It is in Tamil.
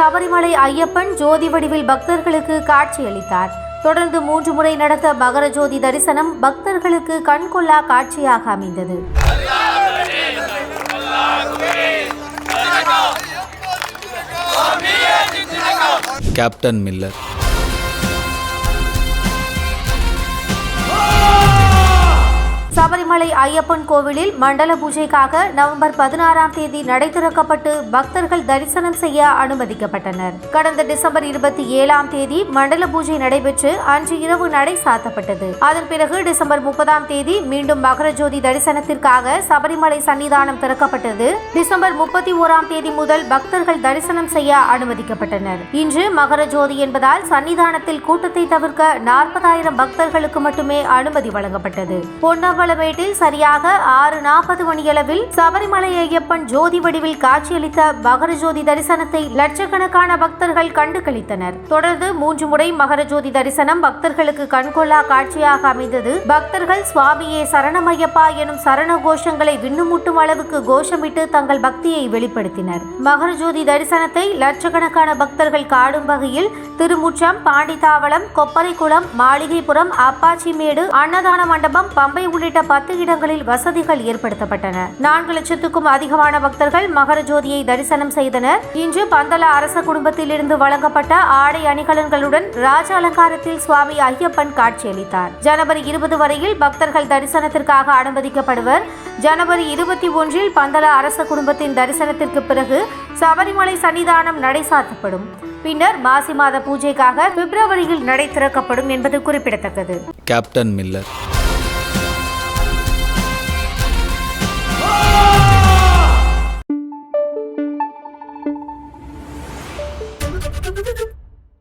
சபரிமலை ஐயப்பன் ஜோதி வடிவில் பக்தர்களுக்கு காட்சியளித்தார். தொடர்ந்து மூன்று முறை நடந்த மகர ஜோதி தரிசனம் பக்தர்களுக்கு கண்கொள்ளா காட்சியாக அமைந்தது. Captain Miller. சபரிமலை ஐயப்பன் கோவிலில் மண்டல பூஜைக்காக நவம்பர் பதினாறாம் தேதி நடை திறக்கப்பட்டு பக்தர்கள் தரிசனம் செய்ய அனுமதிக்கப்பட்டனர். கடந்த டிசம்பர் இருபத்தி ஏழாம் தேதி மண்டல பூஜை நடைபெற்று அன்று இரவு நடை சாத்தப்பட்டது. அதன் பிறகு டிசம்பர் முப்பதாம் தேதி மீண்டும் மகர ஜோதி தரிசனத்திற்காக சபரிமலை சன்னிதானம் திறக்கப்பட்டது. டிசம்பர் முப்பத்தி ஓராம் தேதி முதல் பக்தர்கள் தரிசனம் செய்ய அனுமதிக்கப்பட்டனர். இன்று மகர ஜோதி என்பதால் சன்னிதானத்தில் கூட்டத்தை தவிர்க்க நாற்பதாயிரம் பக்தர்களுக்கு மட்டுமே அனுமதி வழங்கப்பட்டது. பொன்னம்பலமேட்டில் சரியாக ஆறு நாற்பது மணியளவில் சபரிமலை ஐயப்பன் ஜோதி வடிவில் காட்சியளித்த மகர ஜோதி தரிசனத்தை லட்சக்கணக்கான பக்தர்கள் கண்டு களித்தனர் தொடர்ந்து மூன்று முறை மகர ஜோதி தரிசனம் பக்தர்களுக்கு கண்கொள்ளா காட்சியாக அமைந்தது. பக்தர்கள் சுவாமியே சரணமையப்பா எனும் சரண கோஷங்களை விண்ணுமுட்டும் அளவுக்கு கோஷமிட்டு தங்கள் பக்தியை வெளிப்படுத்தினர். மகர ஜோதி தரிசனத்தை லட்சக்கணக்கான பக்தர்கள் காடும் வகையில் திருமுற்றம் பாண்டிதாவளம் கொப்பரைக்குளம் மாளிகைபுரம் அப்பாச்சிமேடு அன்னதான மண்டபம் பம்பை உள்ளிட்ட பத்து இடங்களில் வசதிகள் ஏற்படுத்தப்பட்டன. நான்கு லட்சத்துக்கும் அதிகமான பக்தர்கள் மகர ஜோதியை தரிசனம் செய்தனர். இன்று பந்தல அரச குடும்பத்திலிருந்து வழங்கப்பட்ட ஆடை அணிகலன்களுடன் ராஜ அலங்காரத்தில் சுவாமி ஐயப்பன் காட்சியளித்தார். ஜனவரி இருபது வரையில் பக்தர்கள் தரிசனத்திற்காக அனுமதிக்கப்படுவர். ஜனவரி இருபத்தி ஒன்றில் பந்தல அரச குடும்பத்தின் தரிசனத்திற்கு பிறகு சபரிமலை சன்னிதானம் நடை சாத்தப்படும். பின்னர் மாசி மாத பூஜைக்காக பிப்ரவரியில் நடை திறக்கப்படும் என்பது குறிப்பிடத்தக்கது. Captain Miller. どっ!